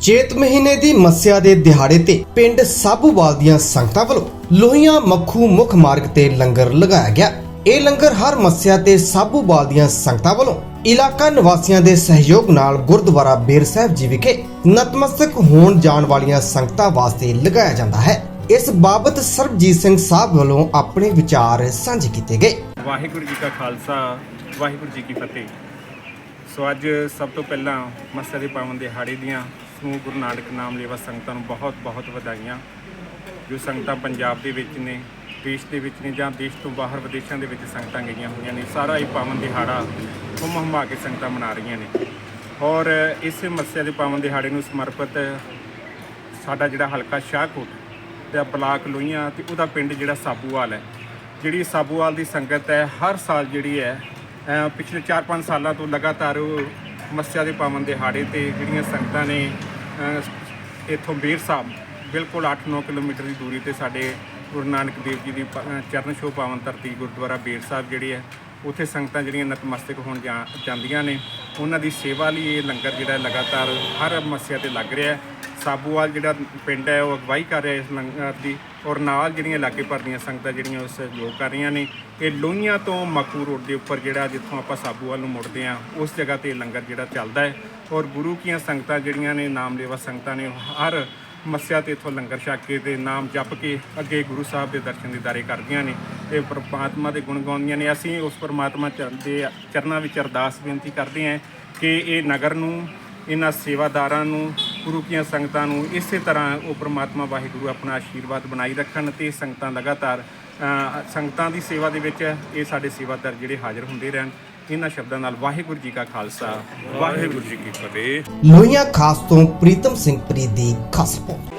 ਚੇਤ ਮਹੀਨੇ ਦੀ ਮੱਸਿਆ ਦੇ ਦਿਹਾੜੇ ਤੇ ਪਿੰਡ ਸਾਬੂਵਾਲ ਦੀਆਂ ਸੰਗਤਾਂ ਵੱਲੋਂ ਲੋਹੀਆਂ ਮੱਖੂ ਮੁੱਖ ਮਾਰਗ ਤੇ ਲੰਗਰ ਲਗਾਇਆ ਗਿਆ। ਇਹ ਲੰਗਰ ਹਰ ਮੱਸਿਆ ਤੇ ਸਾਬੂਵਾਲ ਦੀਆਂ ਸੰਗਤਾਂ ਵੱਲੋਂ ਇਲਾਕਾ ਨਿਵਾਸੀਆਂ ਦੇ ਸਹਿਯੋਗ ਨਾਲ ਗੁਰਦੁਆਰਾ ਬੇਰ ਸਾਹਿਬ ਜੀ ਵਿਖੇ ਨਤਮਸਤਕ ਹੋਣ ਜਾਣ ਵਾਲੀਆਂ ਸੰਗਤਾਂ ਵਾਸਤੇ ਲਗਾਇਆ ਜਾਂਦਾ ਹੈ। ਇਸ ਬਾਬਤ ਸਰਬਜੀਤ ਸਿੰਘ ਸਾਹਿਬ ਵੱਲੋਂ ਆਪਣੇ ਵਿਚਾਰ ਸਾਂਝੇ ਕੀਤੇ ਗਏ। ਵਾਹਿਗੁਰੂ ਜੀ ਕਾ ਖਾਲਸਾ, ਵਾਹਿਗੁਰੂ ਜੀ ਕੀ ਫਤਿਹ। ਸੋ ਅੱਜ ਸਭ ਤੋਂ ਪਹਿਲਾਂ ਮੱਸੇ ਦੇ ਪਾਵਨ ਦਿਹਾੜੇ ਦੀਆਂ ਸਮੂਹ ਗੁਰੂ ਨਾਨਕ ਨਾਮ ਲੇਵਾ ਸੰਗਤਾਂ ਨੂੰ ਬਹੁਤ ਬਹੁਤ ਵਧਾਈਆਂ। ਜੋ ਸੰਗਤਾਂ ਪੰਜਾਬ ਦੇ ਵਿੱਚ ਨੇ, ਦੇਸ਼ ਦੇ ਵਿੱਚ ਨੇ ਜਾਂ ਦੇਸ਼ ਤੋਂ ਬਾਹਰ ਵਿਦੇਸ਼ਾਂ ਦੇ ਵਿੱਚ ਸੰਗਤਾਂ ਗਈਆਂ ਹੋਈਆਂ ਨੇ, ਸਾਰਾ ਇਹ ਪਾਵਨ ਦਿਹਾੜਾ ਹੁਮ ਹਮਾ ਕੇ ਸੰਗਤਾਂ ਮਨਾ ਰਹੀਆਂ ਨੇ। ਔਰ ਇਸੇ ਮੱਸੇ ਦੇ ਪਾਵਨ ਦਿਹਾੜੇ ਨੂੰ ਸਮਰਪਿਤ ਸਾਡਾ ਜਿਹੜਾ ਹਲਕਾ ਸ਼ਾਹਕੋਟ ਤੇ ਬਲਾਕ ਲੋਹੀਆਂ ਤੇ ਉਹਦਾ ਪਿੰਡ ਜਿਹੜਾ ਸਾਬੂਵਾਲ ਹੈ, ਜਿਹੜੀ ਸਾਬੂਵਾਲ ਦੀ ਸੰਗਤ ਹੈ, ਹਰ ਸਾਲ ਜਿਹੜੀ ਹੈ ਪਿਛਲੇ 4-5 ਸਾਲਾਂ ਤੋਂ ਲਗਾਤਾਰ ਮੱਸਿਆ ਦੇ ਪਾਵਨ ਦਿਹਾੜੇ ਤੇ ਜਿਹੜੀਆਂ ਸੰਗਤਾਂ ਨੇ ਇੱਥੋਂ ਬੇਰ ਸਾਹਿਬ ਬਿਲਕੁਲ 8-9 ਕਿਲੋਮੀਟਰ ਦੀ ਦੂਰੀ ਤੇ ਸਾਡੇ ਗੁਰੂ ਨਾਨਕ ਦੇਵ ਜੀ ਦੀ ਪ- ਚਰਨ ਛੋਹ ਪਾਵਨ ਧਰਤੀ ਗੁਰਦੁਆਰਾ ਬੇਰ ਸਾਹਿਬ ਜਿਹੜੀ ਹੈ ਉੱਥੇ ਸੰਗਤਾਂ ਜਿਹੜੀਆਂ ਨਤਮਸਤਕ ਹੋਣ ਜਾ- ਜਾਂਦੀਆਂ ਨੇ, ਉਹਨਾਂ ਦੀ ਸੇਵਾ ਲਈ ਇਹ ਲੰਗਰ ਜਿਹੜਾ ਲਗਾਤਾਰ ਹਰ ਮੱਸਿਆ ਤੇ ਲੱਗ ਰਿਹਾ ਹੈ। ਸਾਬੂਵਾਲ ਜਿਹੜਾ ਪਿੰਡ ਹੈ, ਉਹ ਅਗਵਾਈ ਕਰ ਰਿਹਾ ਇਸ ਲੰਗਰ ਦੀ ਔਰ ਨਾਲ ਜਿਹੜੀਆਂ ਇਲਾਕੇ ਭਰ ਦੀਆਂ ਸੰਗਤਾਂ ਜਿਹੜੀਆਂ ਉਸ ਸਹਿਯੋਗ ਕਰ ਰਹੀਆਂ ਨੇ, ਇਹ ਲੋਹੀਆਂ ਤੋਂ ਮਕੂ ਰੋਡ ਦੇ ਉੱਪਰ ਜਿਹੜਾ ਜਿੱਥੋਂ ਆਪਾਂ ਸਾਬੂਵਾਲ ਨੂੰ ਮੁੜਦੇ ਆ ਉਸ ਜਗ੍ਹਾ ਤੇ ਲੰਗਰ ਜਿਹੜਾ ਚੱਲਦਾ ਹੈ ਔਰ ਗੁਰੂ ਕੀਆਂ ਸੰਗਤਾਂ ਜਿਹੜੀਆਂ ਨੇ ਨਾਮ ਲੇਵਾ ਸੰਗਤਾਂ ਨੇ, ਉਹ ਹਰ ਮੱਸਿਆ ਤੇ ਇਥੋਂ ਲੰਗਰ ਛਕ ਕੇ ਤੇ ਨਾਮ ਜਪ ਕੇ ਅੱਗੇ ਗੁਰੂ ਸਾਹਿਬ ਦੇ ਦਰਸ਼ਨ ਦੀਦਾਰੇ ਕਰਦੀਆਂ ਨੇ ਤੇ ਪ੍ਰਮਾਤਮਾ ਦੇ ਗੁਣ ਗਾਉਂਦੀਆਂ ਨੇ। ਅਸੀਂ ਉਸ ਪ੍ਰਮਾਤਮਾ ਚ- ਦੇ ਚਰਨਾਂ ਵਿੱਚ ਅਰਦਾਸ ਬੇਨਤੀ ਕਰਦੇ ਹਾਂ ਕਿ ਇਹ ਨਗਰ ਨੂੰ, ਇਹਨਾਂ ਸੇਵਾਦਾਰਾਂ ਨੂੰ ਗੁਰੂ ਕੀਆਂ ਸੰਗਤਾਂ ਨੂੰ ਇਸੇ ਤਰ੍ਹਾਂ ਉਹ ਪ੍ਰਮਾਤਮਾ ਵਾਹਿਗੁਰੂ ਆਪਣਾ ਆਸ਼ੀਰਵਾਦ ਬਣਾਈ ਰੱਖਣ ਤੇ ਸੰਗਤਾਂ ਲਗਾਤਾਰ ਸੰਗਤਾਂ ਦੀ ਸੇਵਾ ਦੇ ਵਿੱਚ ਇਹ ਸਾਡੇ ਸੇਵਾਦਾਰ ਜਿਹੜੇ ਹਾਜ਼ਰ ਹੁੰਦੇ ਰਹਿਣ, ਇਹਨਾਂ ਸ਼ਬਦਾਂ ਨਾਲ ਵਾਹਿਗੁਰੂ ਜੀ ਕਾ ਖਾਲਸਾ, ਵਾਹਿਗੁਰੂ ਜੀ ਕੀ ਫਤਿਹ। ਲੋਹੀਆਂ ਖਾਸ ਤੋਂ ਪ੍ਰੀਤਮ ਸਿੰਘ ਪ੍ਰੀਤ ਦੀ ਖਾਸ ਰਿਪੋਰਟ।